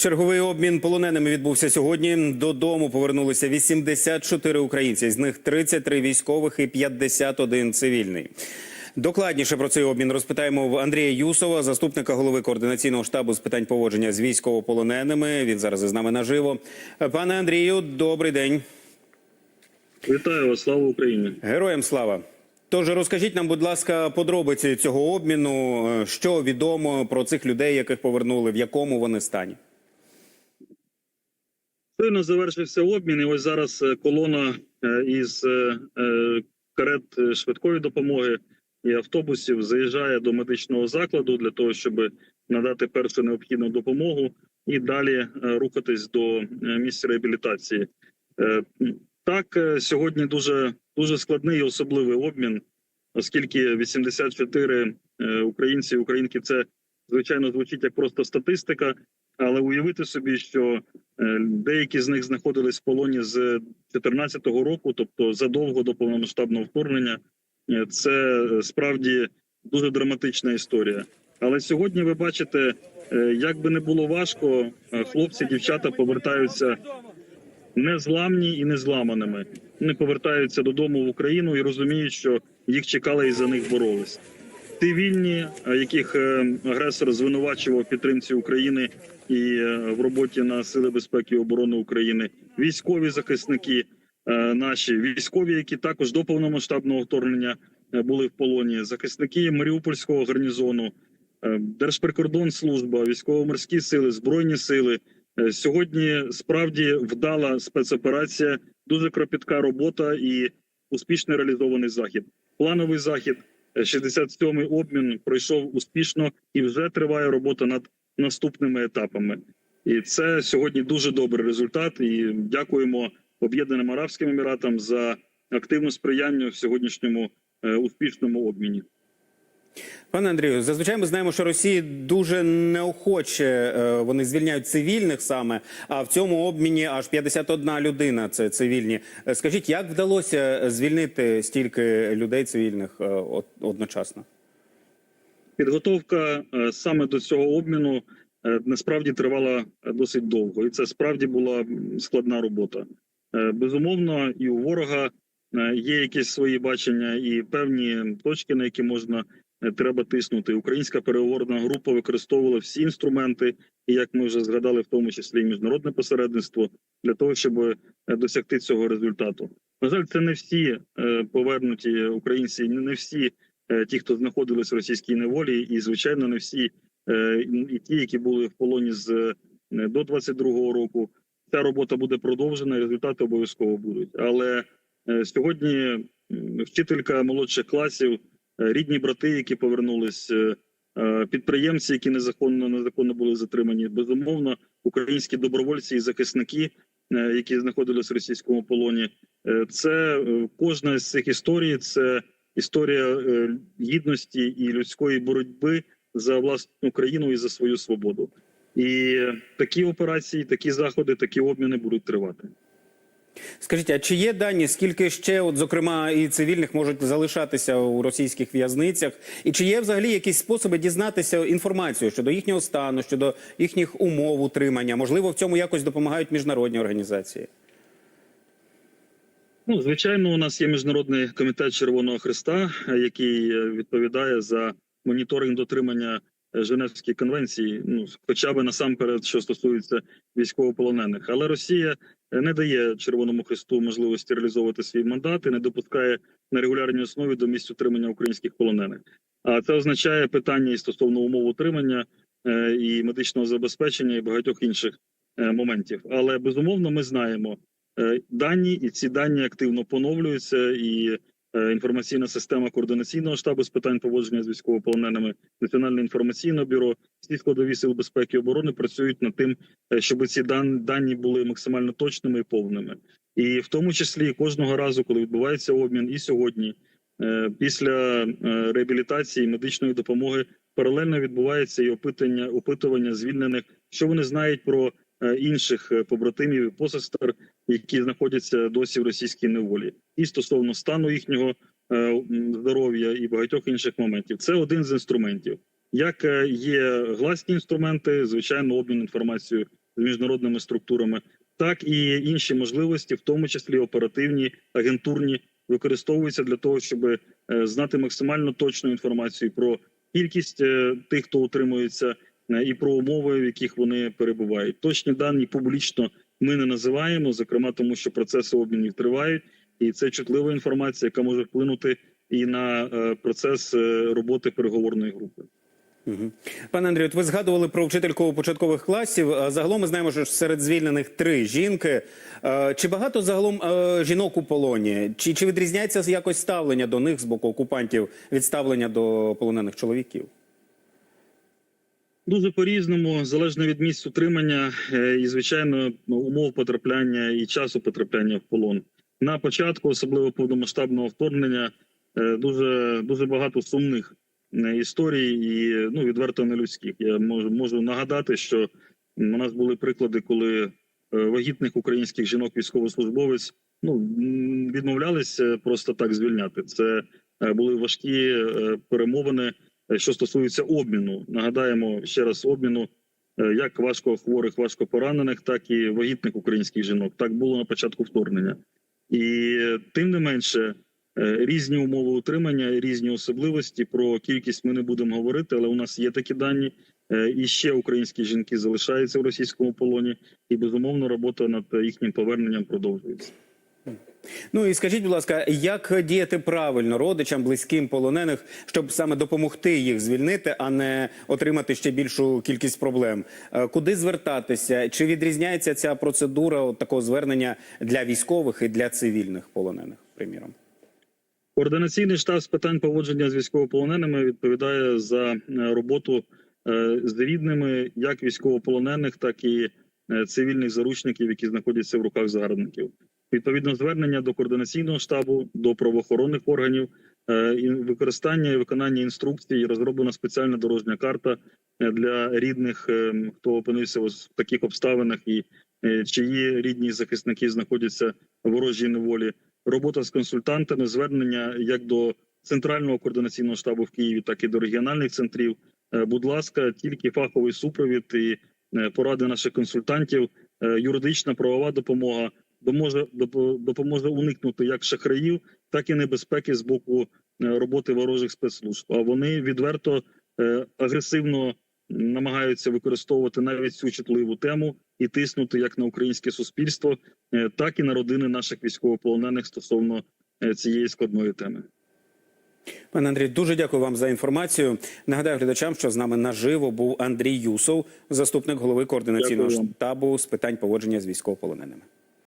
Черговий обмін полоненими відбувся сьогодні. Додому повернулися 84 українці, з них 33 військових і 51 цивільний. Докладніше про цей обмін розпитаємо в Андрія Юсова, заступника голови координаційного штабу з питань поводження з військовополоненими. Він зараз із нами наживо. Пане Андрію, добрий день. Вітаю вас, слава Україні. Героям слава. Тож розкажіть нам, будь ласка, подробиці цього обміну. Що відомо про цих людей, яких повернули, в якому вони стані? Щойно завершився обмін, і ось зараз е, колона е, із е, карет швидкої допомоги і автобусів заїжджає до медичного закладу для того, щоб надати першу необхідну допомогу і далі рухатись до місця реабілітації. Так, сьогодні дуже дуже складний і особливий обмін, оскільки 84 е, українці і українки це звичайно звучить як просто статистика, але уявити собі, що Деякі з них знаходились в полоні з 2014 року, тобто задовго до повномасштабного вторгнення. Е, Це е, справді дуже драматична історія. Але сьогодні ви бачите, е, як би не було важко, е, хлопці, дівчата повертаються незламні і незламаними. Вони повертаються додому в Україну і розуміють, що їх чекали і за них боролись. Цивільні, е, яких е, агресор звинувачував підтримці України і е, в роботі на сили безпеки і оборони України, військові захисники наші, військові, які також до повномасштабного вторгнення були в полоні, захисники Маріупольського гарнізону, Держприкордонслужба, військово-морські сили, збройні сили. Сьогодні справді вдала спецоперація, дуже кропітка робота і успішно реалізований захід. Плановий захід. Е, 67-й обмін пройшов успішно і вже триває робота над наступними етапами. І це сьогодні дуже добрий результат. І дякуємо Об'єднаним Арабським Еміратам за активне сприяння в сьогоднішньому е, успішному обміні. Пане Андрію, зазвичай ми знаємо, що Росії дуже неохоче е, вони звільняють цивільних саме. А в цьому обміні аж 51 людина це цивільні. Е, Скажіть, як вдалося звільнити стільки людей цивільних е, одночасно? Підготовка саме до цього обміну насправді тривала досить довго, і це справді була складна робота. Безумовно, і у ворога є якісь свої бачення і певні точки, на які можна треба тиснути. Українська переговорна група використовувала всі інструменти, і як ми вже згадали, в тому числі і міжнародне посередництво, для того, щоб е, досягти цього результату. На жаль, це не всі е, повернуті українці, не всі е, ті, хто знаходились в російській неволі, і звичайно, не всі і ті, які були в полоні з до 22-го року. Ця робота буде продовжена, результати обов'язково будуть. Але сьогодні вчителька молодших класів, рідні брати, які повернулись, е, е, підприємці, які незаконно незаконно були затримані, безумовно, українські добровольці і захисники, е, які знаходились в російському полоні. Е, Це е, кожна з цих історій. Це історія е, гідності і людської боротьби за власну країну і за свою свободу. І такі операції, такі заходи, такі обміни будуть тривати. Скажіть, а чи є дані, скільки ще, от зокрема, і цивільних можуть залишатися у російських в'язницях? І чи є взагалі якісь способи дізнатися інформацію щодо їхнього стану, щодо їхніх умов утримання? Можливо, в цьому якось допомагають міжнародні організації? Ну, звичайно, у нас є міжнародний комітет Червоного Христа, е, який е, відповідає за моніторинг дотримання е, Женевської конвенції. Ну, хоча б насамперед, що стосується військовополонених. Але Росія не дає Червоному Христу можливості реалізовувати свій мандат і не допускає на регулярній основі до місць утримання українських полонених. А це означає питання і стосовно умов утримання е, і медичного забезпечення і багатьох інших е, моментів. Але безумовно, ми знаємо е, дані, і ці дані активно поновлюються. І е, інформаційна система координаційного штабу з питань поводження з військовополоненими, національне інформаційне бюро, всі складові сил безпеки і оборони працюють над тим, е, щоб ці дан- дані були максимально точними і повними. І в тому числі кожного разу, коли відбувається обмін, і сьогодні, е, після е, реабілітації медичної допомоги, паралельно відбувається і опитання, опитування звільнених, що вони знають про е, інших е, побратимів і посестер, які знаходяться досі в російській неволі, і стосовно стану їхнього е, здоров'я і багатьох інших моментів. Це один з інструментів. Як е, є гласні інструменти, звичайно, обмін інформацією з міжнародними структурами, так і інші можливості, в тому числі оперативні, агентурні, використовуються для того, щоб е, знати максимально точну інформацію про кількість тих, хто утримується, і про умови, в яких вони перебувають. Точні дані публічно ми не називаємо, зокрема тому, що процеси обмінів тривають, і це чутлива інформація, яка може вплинути і на е, процес е, роботи переговорної групи. Пане Андрію, от ви згадували про вчительку початкових класів. Загалом ми знаємо, що серед звільнених три жінки. Е, Чи багато загалом е, жінок у полоні? Чи, чи відрізняється якось ставлення до них з боку окупантів від ставлення до полонених чоловіків? Дуже по-різному, залежно від місць утримання е, і, звичайно, умов потрапляння і часу потрапляння в полон. На початку, особливо повномасштабного вторгнення, е, дуже дуже багато сумних е, історій і ну відверто нелюдських. Я можу можу нагадати, що у нас були приклади, коли вагітних українських жінок військовослужбовець ну відмовлялися просто так звільняти. Це були важкі перемовини. Е, що стосується обміну. Нагадаємо ще раз обміну е, як важкохворих, важкопоранених, так і вагітних українських жінок. Так було на початку вторгнення, і тим не менше. е, Різні умови утримання, різні особливості. Про кількість ми не будемо говорити, але у нас є такі дані. І ще українські жінки залишаються в російському полоні, і безумовно робота над їхнім поверненням продовжується. Ну і скажіть, будь ласка, як діяти правильно родичам, близьким полонених, щоб саме допомогти їх звільнити, а не отримати ще більшу кількість проблем? Е, Куди звертатися? Чи відрізняється ця процедура от такого звернення для військових і для цивільних полонених? Приміром? Координаційний штаб з питань поводження з військовополоненими відповідає за е, роботу е, з рідними як військовополонених, так і цивільних заручників, які знаходяться в руках загарбників. Відповідно, звернення до координаційного штабу, до правоохоронних органів, е, використання і виконання інструкцій, розроблена спеціальна дорожня карта е, для рідних, е, хто опинився в таких обставинах, і чиї рідні захисники знаходяться в ворожій неволі робота з консультантами, звернення як до центрального координаційного штабу в Києві, так і до регіональних центрів. Будь ласка, тільки фаховий супровід і поради наших консультантів, юридична правова допомога допоможе допо- допоможе уникнути як шахраїв, так і небезпеки з боку е, роботи ворожих спецслужб. А вони відверто е, агресивно намагаються використовувати навіть цю чутливу тему і тиснути як на українське суспільство, е, так і на родини наших військовополонених стосовно цієї складної теми. Пане Андрій, дуже дякую вам за інформацію. Нагадаю глядачам, що з нами наживо був Андрій Юсов, заступник голови координаційного Дякую штабу з питань поводження з військовополоненими.